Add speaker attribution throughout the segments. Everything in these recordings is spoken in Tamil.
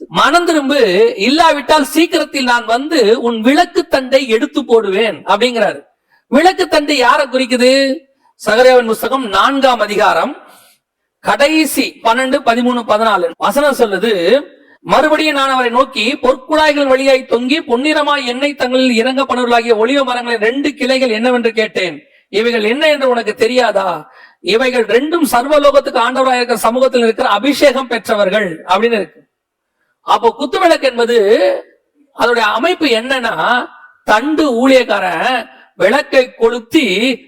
Speaker 1: மனம் திரும்பு இல்லாவிட்டால் சீக்கிரத்தில் நான் வந்து உன் விளக்கு தண்டை எடுத்து போடுவேன் அப்படிங்கிறாரு. விளக்கு தண்டை யாரை குறிக்குது? சகரேவன் புஸ்தகம் நான்காம் அதிகாரம் கடைசி பன்னெண்டு பதிமூணு பதினாலு. வசனம் சொல்லுது மறுபடியும் நான் அவரை நோக்கி பொற்குழாய்கள் வழியாய் தொங்கி பொன்னிறமாய் எண்ணெய் தங்களில் இறங்க பணவர்களாகிய ஒளிவ மரங்களின் ரெண்டு கிளைகள் என்னவென்று கேட்டேன். இவைகள் என்ன என்று உனக்கு தெரியாதா? இவைகள் ரெண்டும் சர்வலோகத்துக்கு ஆண்டவராக இருக்கிற சமூகத்தில் இருக்கிற அபிஷேகம் பெற்றவர்கள் அப்படின்னு இருக்கு. அப்போ குத்துவிளக்கு என்பது அதோடைய அமைப்பு என்னன்னா தண்டு ஊழியக்காரன் விளக்கை கொளுத்தி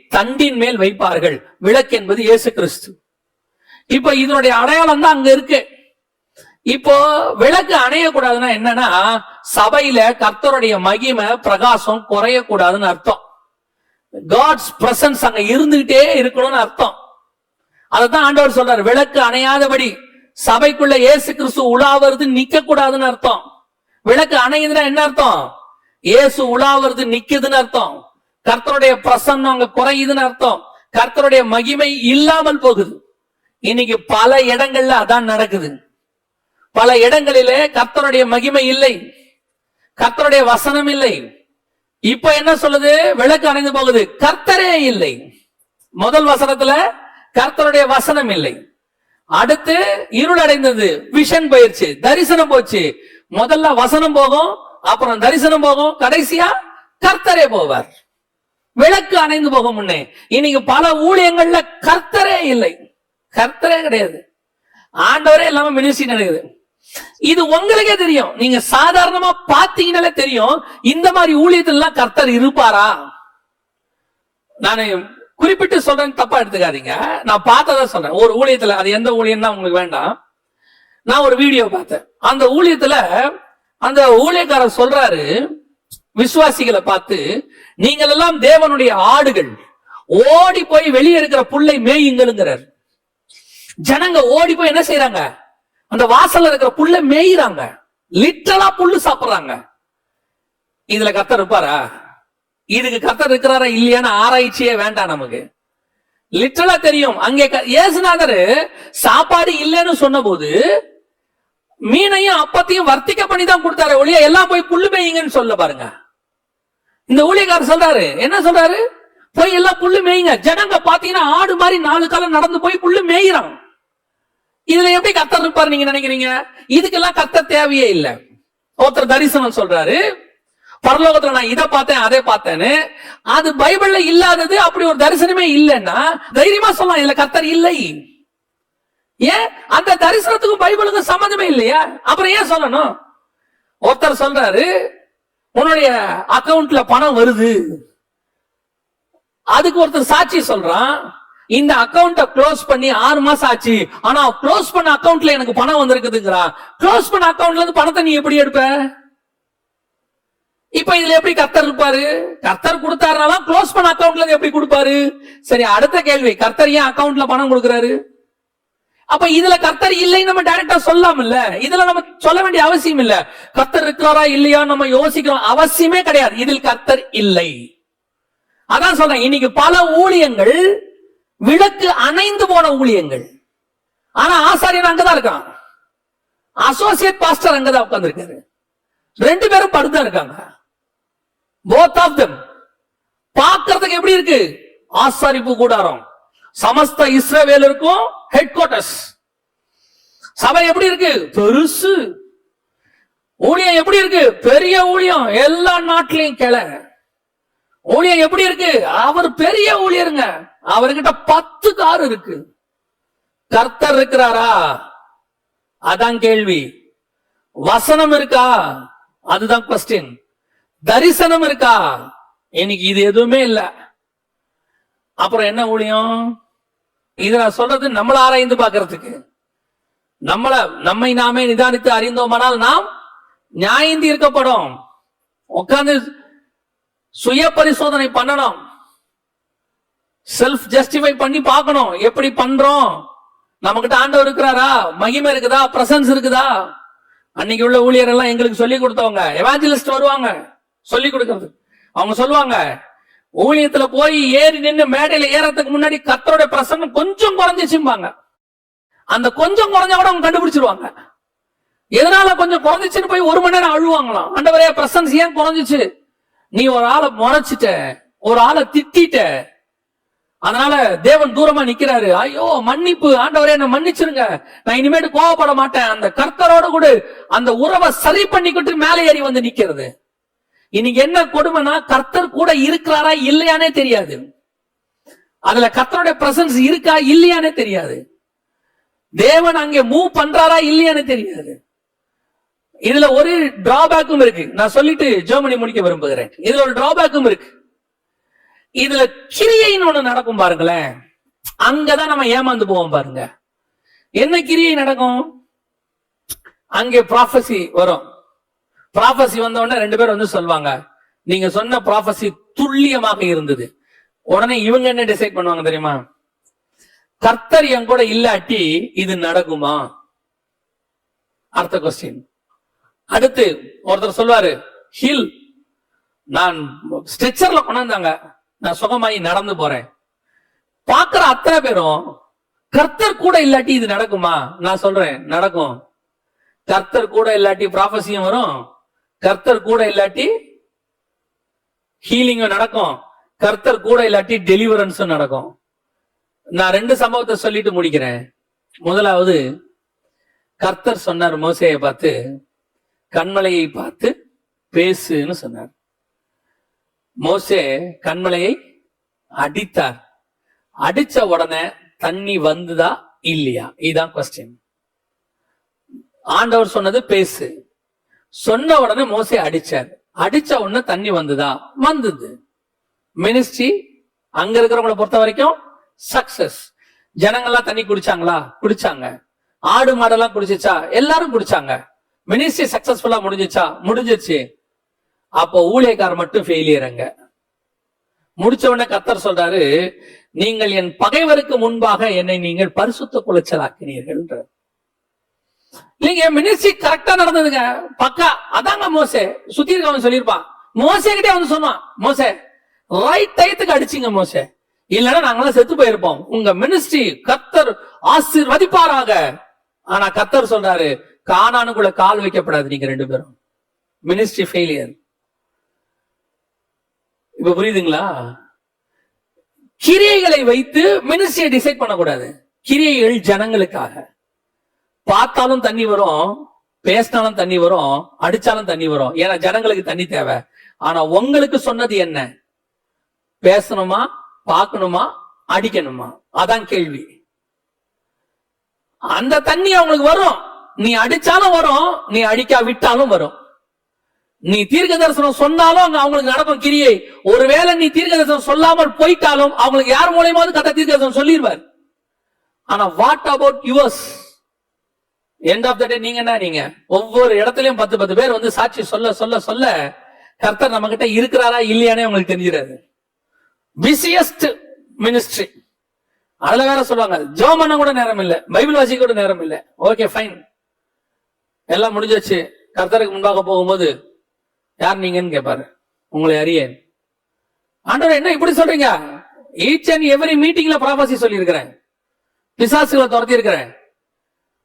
Speaker 1: தண்டின் மேல் வைப்பார்கள். விளக்கு என்பது இயேசு கிறிஸ்து. இப்ப இதனுடைய அடையாளம் தான் அங்க இருக்கு. இப்போ விளக்கு அணையக்கூடாதுன்னா என்னன்னா சபையில கர்த்தருடைய மகிமை பிரகாசம் குறையக்கூடாதுன்னு அர்த்தம். காட்ஸ் பிரசன்ஸ் அங்க இருந்துகிட்டே இருக்கணும்னு அர்த்தம். அதைத்தான் ஆண்டவர் சொல்றாரு. விளக்கு அணையாதபடி. சபைக்குள்ள இயேசு கிறிஸ்து உலாவது நிக்க கூடாதுன்னு அர்த்தம். விளக்கு அணையுதுன்னா என்ன அர்த்தம்? இயேசு உலாவது நிக்குதுன்னு அர்த்தம். கர்த்தருடைய பிரசன்னம் அங்க குறையுதுன்னு அர்த்தம். கர்த்தருடைய மகிமை இல்லாமல் போகுது. இன்னைக்கு பல இடங்கள்ல அதான் நடக்குது. பல இடங்களிலே கர்த்தருடைய மகிமை இல்லை. கர்த்தருடைய வசனம் இல்லை. இப்ப என்ன சொல்லுது? விளக்கு அணைந்து போகுது. கர்த்தரே இல்லை. முதல் வசனத்துல கர்த்தருடைய வசனம் இல்லை. அடுத்து இருள் அடைந்தது விஷன் போயிருச்சு தரிசனம் போச்சு. முதல்ல வசனம் போகும் அப்புறம் தரிசனம் போகும். கடைசியா கர்த்தரே போவார். விளக்கு அணைந்து போகும் முன்னே. இன்னைக்கு பல ஊழியங்கள்ல கர்த்தரே இல்லை. கர்த்தரே கிடையாது. ஆண்டவரே இல்லாம மினிஸ்ட்ரி நடக்குது. இது உங்களுக்கே தெரியும். நீங்க சாதாரணமா பாத்தீங்கன்னாலே தெரியும். இந்த மாதிரி ஊழியத்துல கர்த்தர் இருப்பாரா? நான் குறிப்பிட்டு சொல்றேன் தப்பா எடுத்துக்காதீங்க. நான் பார்த்ததா சொல்றேன். ஒரு ஊழியத்துல அது எந்த ஊழியம்னா உங்களுக்கு வேண்டாம். நான் ஒரு வீடியோ பார்த்தேன். அந்த ஊழியத்துல அந்த ஊழியக்காரர் சொல்றாரு விசுவாசிகளை பார்த்து நீங்கள் எல்லாம் தேவனுடைய ஆடுகள். ஓடி போய் வெளியே இருக்கிற புல்லை மேயுங்கள்ங்கிறார். ஜனங்க ஓடி போய் என்ன செய்யறாங்க அந்த வாசல்ல இருக்கிற புல்ல மேயிறாங்க. லிட்டலா புல்லு சாப்பிடுறாங்க. இதுல கத்தர் இருப்பாரா? இதுக்கு கத்தர் இருக்கிறாரா இல்லையான்னு ஆராய்ச்சியே வேண்டாம் நமக்கு. லிட்டரலா தெரியும். அங்கே க- இயேசுநாதர் சாப்பாடு இல்லைன்னு சொன்னபோது மீனையும் அப்பத்தையும் வர்த்திக்க பண்ணி தான் கொடுத்தாரு ஒழிய எல்லாம் போய் புல்லு மேயுங்கன்னு சொல்ல பாருங்க. இந்த ஊழியக்காரர் சொல்றாரு. என்ன சொல்றாரு? போய் எல்லாம் புல்லு மேயுங்க. ஜனங்க பாத்தீங்கன்னா ஆடு மாதிரி நாலு காலம் நடந்து போய் புல்லு மேயிறான். இதுல எப்படி கத்தர் இருப்பாரு நீங்க நினைக்கிறீங்க? இதுக்கெல்லாம் கத்த தேவையே இல்லை. ஒருத்தர் தரிசனம் சொல்றாரு. பரலோகத்துல நான் இதை பார்த்தேன் அதை பார்த்தேன்னு அது பைபிள்ல இல்லாதது அப்படி ஒரு தரிசனமே இல்லைன்னா தைரியமா சொல்லலாம் இதுல கத்தர் இல்லை. ஏன்? அந்த தரிசனத்துக்கும் பைபிளுக்கும் சம்மந்தமே இல்லையா? அப்புறம் ஏன் சொல்லணும்? ஒருத்தர் சொல்றாரு உன்னுடைய அக்கவுண்ட்ல பணம் வருது. அதுக்கு ஒருத்தர் சாட்சி சொல்றான் இந்த அக்கவுண்ட க்ளோஸ் பண்ணி ஆறு மாசம் ஆச்சு ஆனா க்ளோஸ் பண்ண அக்கவுண்ட்ல எனக்கு பணம் வந்திருக்குதுங்கிறா க்ளோஸ் பண்ண அக்கவுண்ட்ல இருந்து பணத்தை நீ எப்படி எடுப்ப? இப்ப இதுல எப்படி கர்த்தர் இருப்பாரு? கர்த்தர் கொடுத்தாருனாலும் க்ளோஸ் பண்ண அக்கௌண்ட்ல எப்படி கொடுப்பாரு? சரி அடுத்த கேள்வி கர்த்தர் ஏன் அக்கௌண்ட்ல பணம் கொடுக்குறாரு? அப்ப இதுல கர்த்தர் இல்லைன்னு நம்ம டைரக்டா சொல்லாம இல்ல இதுல நம்ம சொல்ல வேண்டிய அவசியம் இல்ல. கர்த்தர் இருக்கிறாரா இல்லையா நம்ம யோசிக்கிறோம். அவசியமே கிடையாது. இதில் கர்த்தர் இல்லை. அதான் சொல்றேன். இன்னைக்கு பல ஊழியங்கள் விளக்கு அணைந்து போன ஊழியங்கள். ஆனா ஆசாரியன் அங்கதான் இருக்கான். அசோசியேட் பாஸ்டர் அங்கதான் உட்கார்ந்திருக்காரு. ரெண்டு பேரும் படுத்தா இருக்காங்க. போத் ஆஃப் தெம் பார்க்கறதுக்கு எப்படி இருக்கு? ஆசாரிப்பு கூடாரம். சமஸ்த இஸ்ரவேலருக்கும் ஹெட் குவார்டர்ஸ் சபை எப்படி இருக்கு? பெருசு. ஊழியம் எப்படி இருக்கு? பெரிய ஊழியம். எல்லா நாட்டிலையும் கிளை. ஊழியம் எப்படி இருக்கு? அவர் பெரிய ஊழியருங்க. அவர்கிட்ட பத்து கார் இருக்கு. கர்த்தர் இருக்கிறாரா? அதான் கேள்வி. வசனம் இருக்கா? அதுதான் கொஸ்டின் தரிசனம் இருக்கா? இன்னைக்கு இது எதுவுமே இல்லை. அப்புறம் என்ன ஊழியம்? இது நான் சொல்றது நம்மள ஆராய்ந்து பார்க்கறதுக்கு. நம்மள நம்மை நாமே நிதானித்து அறிந்தோமானால் நாம் நியாயந்தி இருக்கப்படும் உட்கார்ந்து சுய பரிசோதனை பண்ணணும். செல்ஃப் ஜஸ்டிஃபை பண்ணி பார்க்கணும். எப்படி பண்றோம்? நம்ம கிட்ட ஆண்டவர் இருக்கிறாரா? மகிமை இருக்குதா? பிரசன்ஸ் இருக்குதா? அன்னைக்கு உள்ள ஊழியர் எல்லாம் எங்களுக்கு சொல்லி கொடுத்தவங்க. எவாஞ்சலிஸ்ட் வருவாங்க. சொல்லி கொடுக்கறது. அவங்க சொல்லுவாங்க ஊழியத்துல போய் ஏறி நின்று மேடையில ஏறதுக்கு முன்னாடி கத்தரோட பிரசன்னம் கொஞ்சம் குறைஞ்சிச்சும்பாங்க. அந்த கொஞ்சம் குறைஞ்ச கூட அவங்க கண்டுபிடிச்சிருவாங்க. எதனால கொஞ்சம் குறைஞ்சிச்சுன்னு போய் ஒரு மணி நேரம் அழுவாங்களாம். ஆண்டவரே பிரசன்ஸ் ஏன் குறைஞ்சிச்சு? நீ ஒரு ஆளை முறைச்சிட்ட ஒரு ஆளை திட்டிட்ட. அதனால தேவன் தூரமா நிக்கிறாரு. ஐயோ மன்னிப்பு ஆண்டவரே என்ன மன்னிச்சிருங்க. நான் இனிமேட்டு கோவப்பட மாட்டேன். அந்த கர்த்தரோட கூட அந்த உறவை சரி பண்ணிக்கிட்டு மேலே ஏறி வந்து நிக்கிறது. இன்னைக்கு என்ன கொடுமைனா கர்த்தர் கூட இருக்கிறாரா இல்லையானே தெரியாது. அதுல கர்த்தருடைய பிரசன்ஸ் இருக்கா இல்லையானே தெரியாது. தேவன் அங்கே மூவ் பண்றாரா இல்லையானே தெரியாது. இதுல ஒரு டிராபேக்கும் இருக்கு. நான் சொல்லிட்டு ஜெர்மனி முடிக்க விரும்புகிறேன். இதுல ஒரு டிராபேக்கும் இருக்கு. இதுல கிரியைன்னு ஒண்ணு நடக்கும் பாருங்களேன். அங்கதான் நம்ம ஏமாந்து போவோம் பாருங்க. என்ன கிரியை நடக்கும்? அங்கே ப்ராஃபசி வரும். ப்ராஃபசி வந்த உடனே ரெண்டு பேரும் வந்து சொல்லுவாங்க நீங்க சொன்ன ப்ராஃபசி துல்லியமாக இருந்தது. உடனே இவங்க என்ன டிசைட் பண்ணுவாங்க தெரியுமா? கர்த்தர் என் கூட இல்லாட்டி இது நடக்குமா? அடுத்த கொஸ்டின் அடுத்து ஒருத்தர் சொல்வாரு ஹில் நான் ஸ்ட்ரெச்சர்ல கொண்டாந்தாங்க. நான் சுகமாயி நடந்து போறேன். பாக்குற அத்தனை பேரும் கர்த்தர் கூட இல்லாட்டி இது நடக்குமா? நான் சொல்றேன் நடக்கும். கர்த்தர் கூட இல்லாட்டி ப்ராஃபஸியும் வரும். கர்த்தர் கூட இல்லாட்டி ஹீலிங்கும் நடக்கும். கர்த்தர் கூட இல்லாட்டி டெலிவரன்ஸும் நடக்கும். நான் ரெண்டு சம்பவத்தை சொல்லிட்டு முடிக்கிறேன். முதலாவது கர்த்தர் சொன்னார் மோசையை பார்த்து கண்மலையை பார்த்து பேசுன்னு சொன்னார். மோசே கண்மலையை அடித்தார். அடிச்ச உடனே தண்ணி வந்துதா இல்லையா? இதுதான் கொஸ்டின் ஆண்டவர் சொன்னது பேசு. சொன்ன உடனே மோசே அடிச்சார். அடிச்ச உடனே தண்ணி வந்துதா? வந்தது. மினிஸ்ட்ரி அங்க இருக்கிறவங்கள பொறுத்த வரைக்கும் சக்சஸ் ஜனங்கள்லாம் தண்ணி குடிச்சாங்களா? குடிச்சாங்க. ஆடு மாடெல்லாம் குடிச்சிச்சா? எல்லாரும் குடிச்சாங்க. மினிஸ்ட்ரி சக்சஸ்ஃபுல்லா முடிஞ்சிச்சா? முடிஞ்சிச்சு. அப்போ ஊழியக்காரர் மட்டும் ஃபெயிலியருங்க முடிச்ச உடனே கத்தர் சொல்றாரு நீங்கள் என் பகைவருக்கு முன்பாக என்னை நீங்கள் பரிசுத்த குலைச்சலாக்கினீர்கள் இல்லைங்க மினிஸ்ட்ரி கரெக்டா நடந்ததுங்க. பக்கா அதாங்க மோசே. சுத்தி இருக்கவன் சொல்லியிருப்பான். மோசே கிட்டே வந்து சொன்னான் மோசே ரைட் டயத்துக்கு அடிச்சிங்க மோசே. இல்லைன்னா நாங்களாம் செத்து போயிருப்போம். உங்க மினிஸ்ட்ரி கத்தர் ஆசிர்வதிப்பாராக. ஆனா கத்தர் சொல்றாரு காணானுக்குள்ள கால் வைக்கப்படாது நீங்க ரெண்டு பேரும். மினிஸ்ட்ரி ஃபெயிலியர் இப்ப புரியுதுங்களா? கிரியைகளை வைத்து மினிஸ்ட்ரியை டிசைட் பண்ணக்கூடாது. கிரியைகள் ஜனங்களுக்காக. பார்த்தாலும் தண்ணி வரும் பேசினாலும் தண்ணி வரும் அடிச்சாலும் தண்ணி வரும். ஏன்னா ஜனங்களுக்கு தண்ணி தேவை. ஆனா உங்களுக்கு சொன்னது என்ன? பேசணுமா? பார்க்கணுமா? அடிக்கணுமா? அதான் கேள்வி. அந்த தண்ணி அவங்களுக்கு வரும். நீ அடிச்சாலும் வரும் நீ அடிக்கா விட்டாலும் வரும். நீ தீர்க்க தரிசனம் சொன்னாலும் அங்க அவங்களுக்கு நடக்கும் கிரியை. ஒருவேளை நீ தீர்க்க தரிசனம் சொல்லாமல் போயிட்டாலும் அவங்களுக்கு யார் மூலியமாவது கத்த தீர்க்க தரிசனம் சொல்லிடுவார் ஆனா what about yours end of the day நீங்க என்ன நீங்க? ஒவ்வொரு இடத்துலயும் பத்து பத்து பேர் வந்து சாட்சி சொல்ல சொல்ல சொல்ல கர்த்தர் நம்ம கிட்ட இருக்கிறாரா இல்லையானே உங்களுக்கு தெரிஞ்சிடாது. பிஸியஸ்ட் மினிஸ்ட்ரி அதுல வேற சொல்லுவாங்க. ஜோம் பண்ண கூட நேரம் இல்ல. பைபிள் வாசிக்க கூட நேரம் இல்ல. ஓகே ஃபைன் எல்லாம் முடிஞ்சாச்சு கர்த்தருக்கு முன்பாக போகும்போது யார் நீங்கன்னு கேட்பாரு உங்களை அறியேன். ஆண்டவர் என்ன இப்படி சொல்றீங்க? ஈச் அண்ட் எவ்ரி மீட்டிங்ல ப்ராபசி சொல்லி இருக்கிறேன் பிசாசுகளை துரத்தி இருக்கிறேன்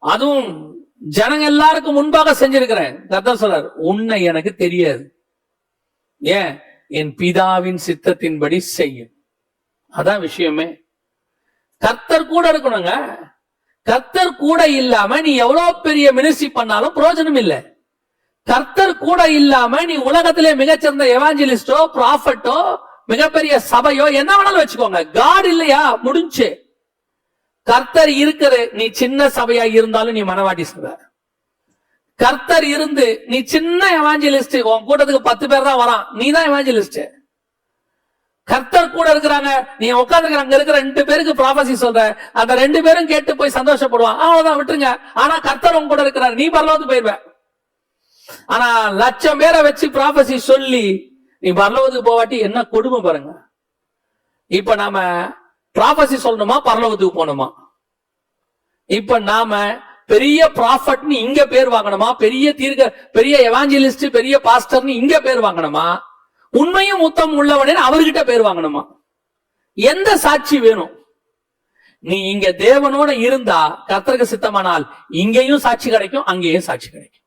Speaker 1: அதுவும் ஜனங்க எல்லாருக்கும் முன்பாக செஞ்சிருக்கிறேன். கர்த்தர் சொல்றார் உன்னை எனக்கு தெரியாது. ஏன்? என் பிதாவின் சித்தத்தின்படி செய்யும். அதான் விஷயமே. கர்த்தர் கூட இருக்கணுங்க. கர்த்தர் கூட இல்லாம நீ எவ்வளவு பெரிய மினிஸ்ட்ரி பண்ணாலும் பிரயோஜனம் இல்லை. கர்த்தர் கூட இல்லாம நீ உலகத்திலே மிகச்சிறந்த எவாஞ்சலிஸ்டோ ப்ராஃபட்டோ மிகப்பெரிய சபையோ என்ன வேணாலும் வச்சுக்கோங்க. காட் இல்லையா? முடிஞ்சு. கர்த்தர் இருக்கிற நீ சின்ன சபையா இருந்தாலும் நீ மனவாட்டி சபை கர்த்தர் இருந்து நீ சின்ன எவாஞ்சலிஸ்ட் உன் கூட்டத்துக்கு பத்து பேர் தான் வரான். நீ தான் எவாஞ்சலிஸ்ட் கர்த்தர் கூட இருக்கிறாங்க நீ உட்காந்துருக்கிற அங்க இருக்கிற ரெண்டு பேருக்கு ப்ராபசி சொல்ற. அந்த ரெண்டு பேரும் கேட்டு போய் சந்தோஷப்படுவான். அவ்வளவுதான் விட்டுருங்க. ஆனா கர்த்தர் உன் கூட இருக்கிறார். நீ பரலோகத்து போயிருவ. ஆனா லட்சம் பேரை வச்சு ப்ராபசி சொல்லி நீ பரலோகத்துக்கு போவாட்டி என்ன கொடுமை பாருங்க. இப்ப நாம ப்ராபசி சொல்லணுமா? பரலோகத்துக்கு போகணுமா? இப்ப நாம பெரிய ப்ராஃபட்னு இங்க பேர் வாங்கணுமா? பெரிய தீர்க்க பெரிய எவாஞ்சலிஸ்ட் பெரிய பாஸ்டர்னு இங்க பேர் வாங்கணுமா? உண்மையும் முத்தம் உள்ளவனே அவர்கிட்ட பேர் வாங்கணுமா? எந்த சாட்சி வேணும்? நீ இங்க தேவனோட இருந்தா கர்த்தருக்கு சித்தமானால் இங்கேயும் சாட்சி கிடைக்கும் அங்கேயும் சாட்சி கிடைக்கும்.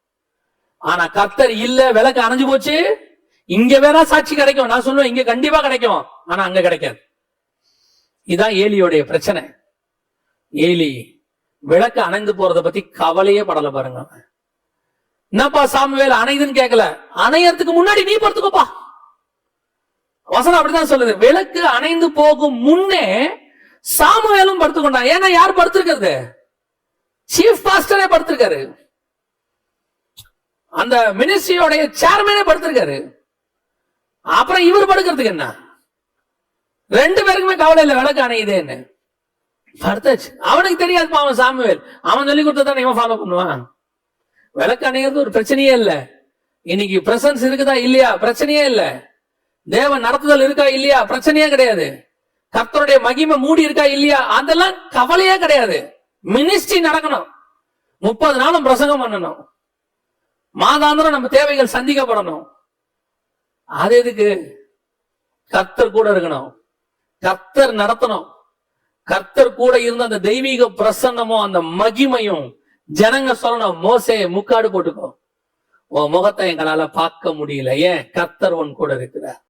Speaker 1: ஆனா கர்த்தர் இல்ல விளக்கு அணைஞ்சு போச்சு இங்க வேணா சாட்சி கிடைக்கும். நான் சொல்லுவேன் இங்க கண்டிப்பா கிடைக்கும். ஆனா அங்க கிடைக்காது. இதான் ஏலியோடைய பிரச்சனை. ஏலி விளக்கு அணைந்து போறத பத்தி கவலையே படல பாருங்க. அவன். என்னப்பா சாமுவேல் அணைதுன்னு கேட்கல அணையறதுக்கு முன்னாடி நீ படுத்துக்கோப்பா. வசனம் அப்படிதான் சொல்லுது. விளக்கு அணைந்து போகும் முன்னே சாமுவேலும் படுத்துக்கொண்டான் ஏன்னா யார் படுத்திருக்கிறது? சீஃப் பாஸ்டரே படுத்திருக்காரு. அந்த மினிஸ்ட்ரியோடைய சேர்மேனே படுத்திருக்காரு. அப்புறம் இவர் படுக்கிறதுக்கு என்ன? ரெண்டு பேருக்குமே கவலை இல்லை விளக்கு அணையுதேன்னு. படுத்தாச்சு. அவனுக்கு தெரியாது அவன் சாமுவேல். அவன் சொல்லி கொடுத்ததானே இவன் ஃபாலோ பண்ணுவான். விளக்கு அணையிறது ஒரு பிரச்சனையே இல்லை. இன்னைக்கு பிரசன்ஸ் இருக்குதா இல்லையா? பிரச்சனையே இல்லை. தேவன் நடத்துதல் இருக்கா இல்லையா? பிரச்சனையே கிடையாது. கர்த்தருடைய மகிமை மூடி இருக்கா இல்லையா? அதெல்லாம் கவலையே கிடையாது. மினிஸ்ட்ரி நடக்கணும். முப்பது நாளும் பிரசங்கம் பண்ணணும். மாதாந்திரம் நம்ம தேவைகள் சந்திக்கப்படணும். அது எதுக்கு? கர்த்தர் கூட இருக்கணும். கர்த்தர் நடத்தணும். கர்த்தர் கூட இருந்த அந்த தெய்வீக பிரசன்னமும் அந்த மகிமையும் ஜனங்க சொல்லணும் மோசே முக்காடு போட்டுக்கோ. உன் முகத்தை எங்களால பார்க்க முடியல. ஏன்? கர்த்தர் உன் கூட இருக்கிறார்.